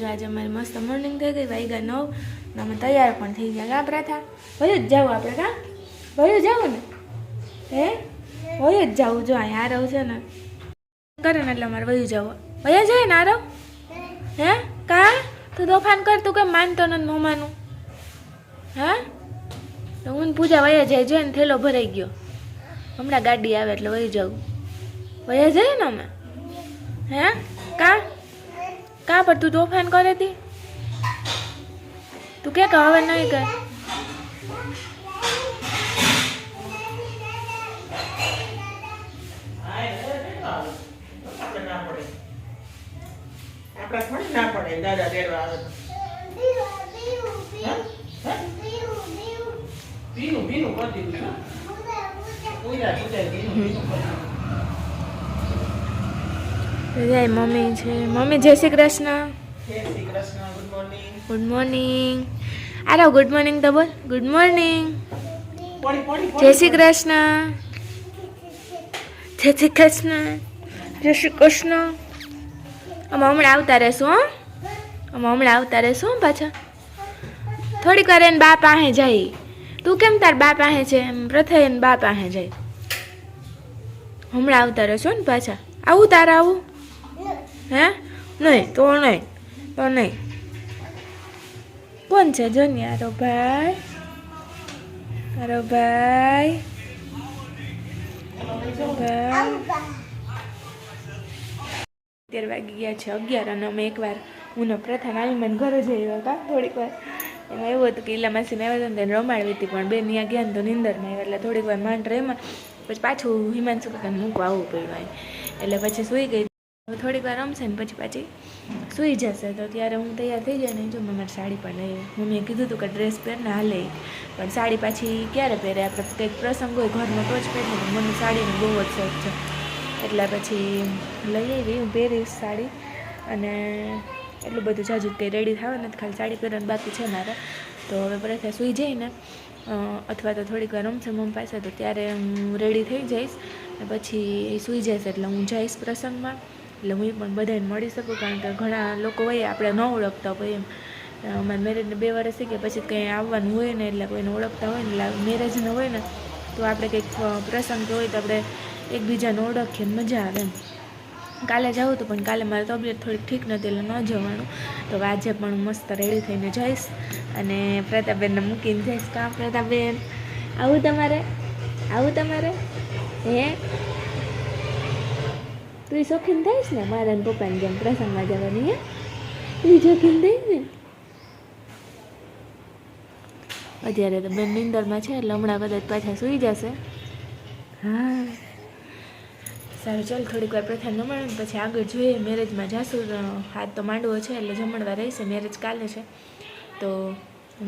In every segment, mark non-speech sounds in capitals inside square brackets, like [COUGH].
જો આજે અમારી મસ્ત મોર્નિંગ થઈ ગઈ વાગ્યા નવ, ને અમે તૈયાર પણ થઈ ગયા. કા પ્રથા વયું જ જવું આપણે કા વયું જવું ને? હે? વયું જ જવું જો અહીંયા આરવ છે ને. કરે ને એટલે અમારે વયું જવું વયા જાય ને આરવ હે? કા? તું તોફાન કર, તું કેમ માનતો નથી માનું હા? તો હું પૂજા વયા જાય, જો ને થેલો ભરાઈ ગયો. હમણાં ગાડી આવે એટલે વહી જવું વયા જઈએ ને અમે? હે? કા? કા પણ તું તોફાન કરે તી તું કે કે હવે નહીં કર આપણે ના પડે આપણે થોડી ના પડે દાદા રેડવા આવે તો. હે? હે? ભીનું ભીનું કરી દીધું છે. પૂજા પૂજા ભીનું ભીનું કરી દીધું. જય મમ્મી છે મમ્મી જય શ્રી કૃષ્ણ. Good morning. આરો ગુડ મોર્નિંગ તો બોલ. Good morning. જય શ્રી કૃષ્ણ. જય શ્રી કૃષ્ણ. જય શ્રી કૃષ્ણ. અમે હમણાં આવતા રહેશું હો. અમે હમણાં આવતા રહેશું પાછા. થોડીક વાર એને બા પાસે જાય. તું કેમ તાર બા પાસે છે? એમ પ્રથા એને બા પાસે જાય. હમણાં આવતા રહેશો ને પાછા. આવું તારે આવું? હે? નહીં, તો નહીં તો નહીં. કોણ છે જો ને યારો ભાઈ? આરો ભાઈ? અત્યારે વાગી ગયા છે અગિયાર અને અમે એકવાર હું પ્રથા નાની મને ઘરે જઈ થોડીક વાર. એમાં એવું હતું કે માસીને આવ્યા હતા તેને રમાડવી હતી, પણ બેન ત્યાં ગયા તો નિંદરમાં આવ્યા, એટલે થોડીક વાર માંડ રેમાં પછી પાછું હિમાંશુ કાકાને મૂકવા આવવું પડ્યું એટલે પછી સૂઈ ગઈ થોડીક વાર રમશે ને પછી પાછી સૂઈ જશે. તો ત્યારે હું તૈયાર થઈ જાય ને જો મેં મારી સાડી પણ લઈ મમ્મીએ કીધું હતું કે ડ્રેસ પહેરને હાલે. પણ સાડી પાછી ક્યારે પહેરે? આપણે કંઈક પ્રસંગ હોય, ઘરનો તો જ પહેરીએ મને સાડીનો બહુ જ શોખ છે. એટલે પછી લઈ આવી હું પહેરીશ સાડી. અને એટલું બધું જાજુ કંઈ રેડી થવા નથી, ખાલી સાડી પહેરવાનું બાકી છે મારે. તો હવે પ્રથા સૂઈ જઈને અથવા તો થોડીક વાર રમશે મમ્મી પાસે. તો ત્યારે હું રેડી થઈ જઈશ પછી સૂઈ જઈશ. એટલે હું જઈશ પ્રસંગમાં. એટલે હું પણ બધાને મળી શકું, કારણ કે ઘણા લોકો હોય આપણે ન ઓળખતા હોય એમ. અમારા મેરેજને બે વર્ષ થઈ ગયા, પછી કંઈ આવવાનું હોય ને એટલે કોઈને ઓળખતા હોય ને એટલે મેરેજને હોય ને, તો આપણે કંઈક પ્રસંગ હોય તો આપણે એકબીજાને ઓળખીએ મજા આવે એમ. કાલે જવું હતું પણ કાલે મારી તબિયત થોડીક ઠીક નથી એટલે ન જવાનું. તો આજે પણ મસ્ત રેડી થઈને જઈશ અને પ્રતાપબેનને મૂકીને જઈશ. કાં પ્રતાપબેન આવું તમારે? આવું તમારે? હે? તું શોખીન થઈશ ને મારા પપ્પાની જેમ પ્રસંગમાં જવાની હે તું શોખીન થઈશ ને. અત્યારે તો બેન નિંદરમાં છે એટલે હમણાં કદાચ પાછા સૂઈ જશે. હા. સારું ચાલ થોડીક વાર પ્રથા જમણ પછી આગળ જોઈએ. મેરેજમાં જાશું હાથ તો માંડવો છે એટલે જમણવા રહેશે. મેરેજ કાલે છે. તો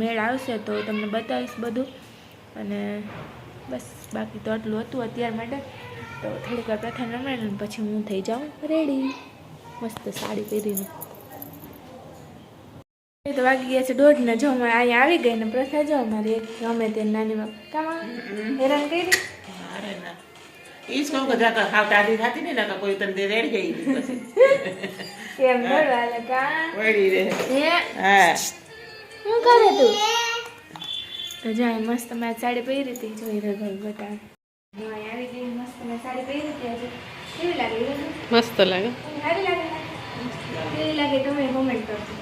મેળ આવશે તો તમને બતાવીશ બધું. અને બસ બાકી તો આટલું હતું અત્યાર માટે. તો થોડીક વાર પ્રથા રમાડીને પછી હું થઈ જાઉં રેડી મસ્ત સાડી પહેરીને. તો વાગી ગયા છે દોઢ ને જો અમે અહીંયા આવી ગઈ ને પ્રથા જો અમારી ગમે તે નાની માં કામ હેરાન કરી? ઈ જ કહું ને કોઈ તને રેડી ગઈ પછી. એમ બોલવા કા? વળી રહે. હા? શું કરે તું? તો જાય મસ્ત મેં સાડી પહેરી હતી જોઈ રહ્યો બતા આવી ગઈ મેં સાડી પહેરી હતી આજે. કેવી લાગે મસ્ત લાગે. સારી લાગે? કેવી લાગે તમે કોમેન્ટ કરજો.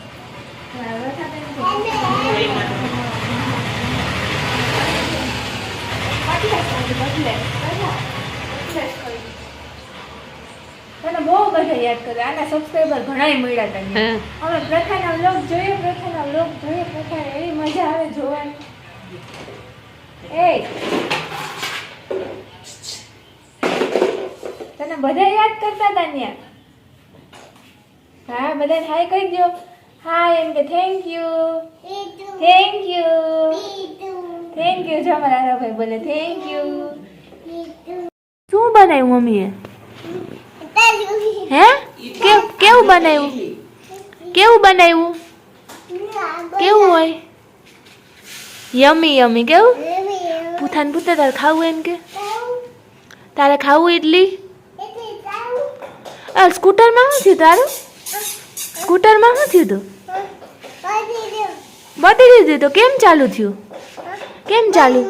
તને બહુ બધા યાદ કરે. આના સબસ્ક્રાઈબર ઘણા મળ્યા તને હા. અમે પ્રથાના વ્લોગ જોઈએ પ્રથાના વ્લોગ જોઈએ પ્રથા એવી મજા આવે જોવાની. એ તને બધા યાદ કરતા હતા ને હા બધાને હાય કહી દો હાય એમ કે thank you thank you thank you જો અમારા ભાઈ બોલે થેન્ક યુ શું બનાવ્યું મમ્મીએ હે કેવું કેવું બનાવ્યું કેવું બનાવ્યું કેવું હોય યમી યમી કેવું પૂથાને પૂછતા તારે ખાવું એમ કે તારે ખાવું ઇડલી આ સ્કૂટરમાં શું થયું તારું? સ્કૂટરમાં શું થયું તું? પતી દીધું તો કેમ ચાલુ થયું? કેમ ચાલુ?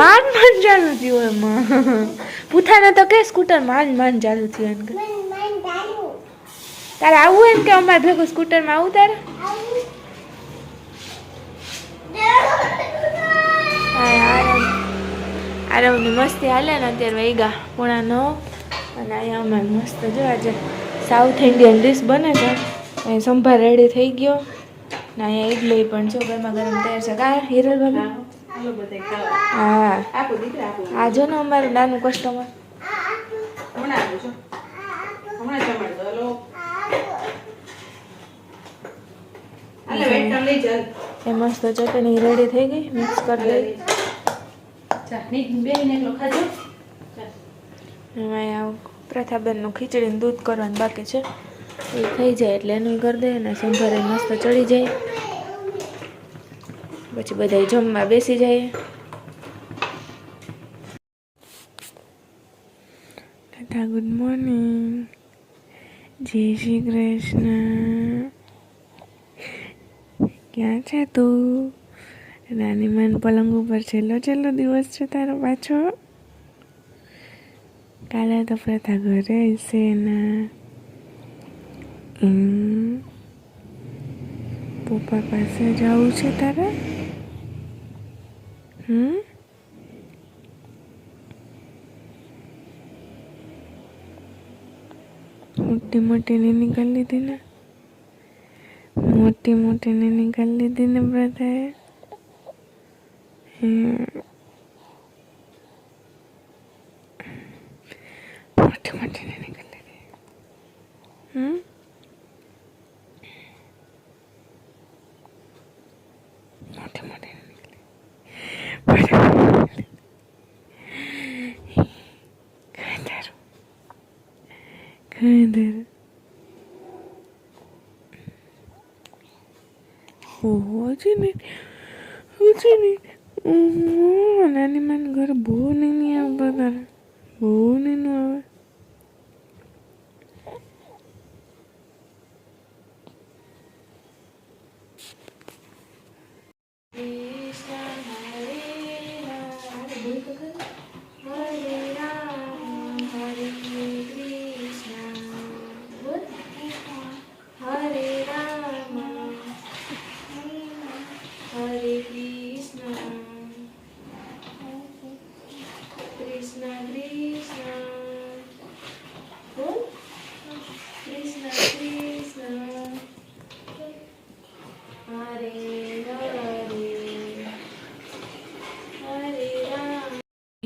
માન માન ચાલુ થયું એમાં. પૂથાને તો કે સ્કૂટર માન માન ચાલુ થયું એમ કે. તારે આવું એમ કે અમારે ભેગું સ્કૂટરમાં આવું તારે? આરવની મસ્તી હાલે ને અત્યારે વૈગા પોણા નવ. અને અહીંયા અમારે મસ્ત જો આજે સાઉથ ઇન્ડિયન ડીશ બને છે. અહીં સંભાર રેડી થઈ ગયો. ને અહીંયા ઇડલી પણ જો ગરમા ગરમ તૈયાર છે. કા હિરલ ભાભી? હા આ જો ને અમારું નાનું કસ્ટમર એ મસ્ત ચટણી રેડી થઈ ગઈ. મિક્સ કરી દઈ ચા ની બેન એકલો ખાજો. અહીંયા પ્રથાબેનનું ખીચડીનું દૂધ કરવાનું બાકી છે. એ થઈ જાય એટલે એનું કરી દે અને સંભારે મસ્ત ચડી જાય. પછી બધા જમવા બેસી જાય. દાદા ગુડ મોર્નિંગ જય શ્રી કૃષ્ણ. ક્યાં છે તું? નાની મન પલંગ ઉપર છેલ્લો છેલ્લો દિવસ છે તારો પાછો? પ્રથા ઘરે હશે ને હમ. પપ્પા પાસે જવું છે તારે હમ મોટી મોટી ને નીકળ લીધી ને મોટી મોટી ને નીકળ લીધી ને પ્રથાએ હમ મોટી મોટી ને નીકળ લીધી હમ નીકળી મોટી મોટી ખાધર ખાધર ઓહો છે ને છે ને ઓહો નાની માન ઘર બહુ નહીં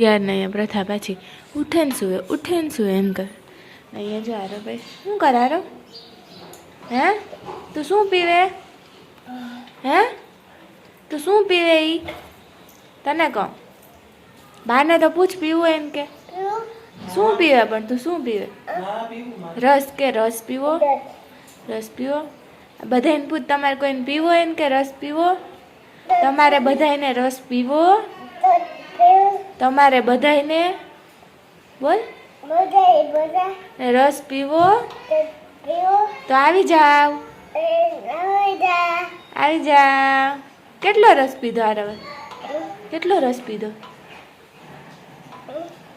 યાર નહીં પ્રથા પાછી. ઉઠે ને સુવે, ઉઠે સુવે એમ કર. અહીંયા જો આરો ભાઈ. શું કર આરો હે? તું શું પીવે? હે? તું શું પીવે ઈ? તને કહો. બાને તો પૂછ પીવું એમ કે. શું પીવે પણ તું શું પીવે? રસ કે રસ પીવો? રસ પીવો? બધાને પૂછ, તમારે કોઈને પીવો એમ કે રસ પીવો? તમારે બધાને રસ પીવો? તમારે બધાને બોલ. રસ પીવો. તો આવી જાવ. આવી જાવ. કેટલો રસ પીધો આ રવે? કેટલો રસ પીધો?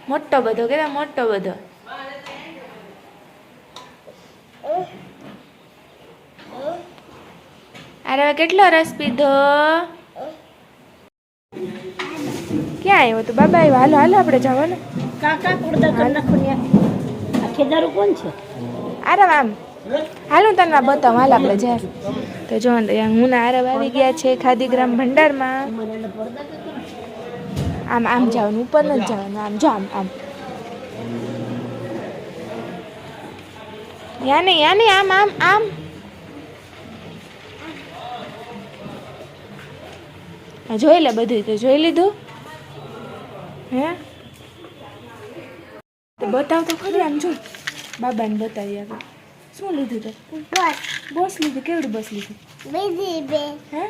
મોટો બધો કે મોટો બધો. આ રવે કેટલો રસ પીધો ક્યાં આવ્યો તો બાબા આવ્યો. હાલો હાલો આપણે જવાનું. કાકા કુડતા કર નાખો ને આ ખેદારું કોણ છે? આરવ આમ. હાલ તને બતાવ. હાલ આપણે જાય તો જો હું ના આરવ આવી ગયા છે ખાદીગ્રામ ભંડારમાં. આમ આમ જવાનું ઉપર નથી જવાનું. આમ જો આમ આમ. યા નહીં યા નહીં આમ આમ આમ. જોઈ લે બધું તો જોઈ લીધું? હે? બતાવ તો ખરી આમ જો. બાબાને બતાવી આપણે શું લીધું તો? બસ. લીધું? કેવડી બસ લીધી? બીજી બે. હે?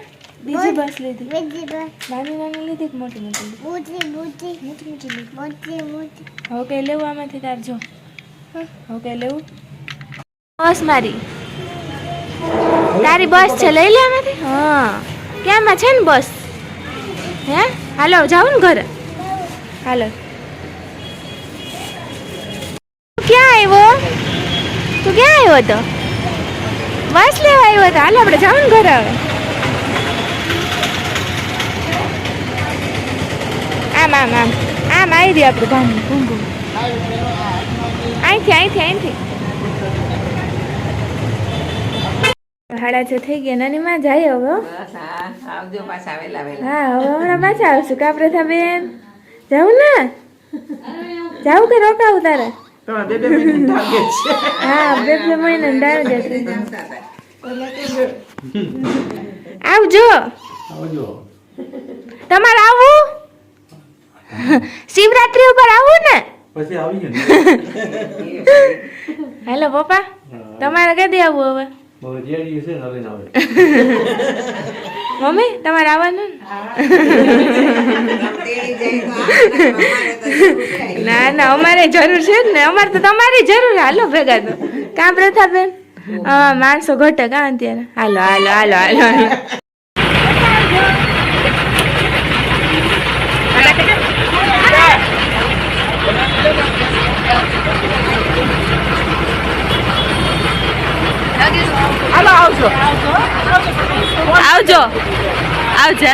બીજી બસ. લીધી? બીજી બે નાની નાની લીધી કે મોટી મોટી મોટી મોટી. મોટી મોટી લીધી. મોટી મોટી. હવે કઈ લેવું આમાંથી તાર જો. હવે કઈ લેવું? બસ મારી. તારી બસ છે લઈ લે આમાંથી? હા. ક્યાંમાં છે ને બસ? હે? હાલો જાઉં ને ઘરે. હાલો. ક્યાં આવ્યો? તું ક્યાં આવ્યો હતો? બસ લેવા આવ્યો હતો. હાલ આપણે જાઓ ને ઘરે હવે. આમ આમ આમ. આમ આવી દે આપણે ભાન ભૂમ ભૂમ અહીંથી અહીંથી અહીંથી. હાડા છે થઈ ગયા. નાની માં જાય હવે હા. હવે હમણાં પાછા આવશું. કાપરે થા બેન. જાવું ને? જાવું કે રોકાવું તારે? તમારા બે બે મિનિટ ટાર્ગેટ છે. હા બે બે મહિને ટાર્ગેટ આવજો આવજો તમારે આવું? શિવરાત્રી ઉપર આવું ને? પછી આવી હેલો પપ્પા તમારે કદી આવવું હવે? હવે જે આવે [LAUGHS] મમ્મી તમારે આવવાનું ને? ને, અમારે જરૂર છે ને. અમારે તો તમારી જરૂર હાલો ભેગા તો કાં પ્રથાબેન? હા માણસો ઘટે કાં અત્યારે? હાલો હાલો હાલો હાલો હાલો. આવજો આવજો. આવજો આવજે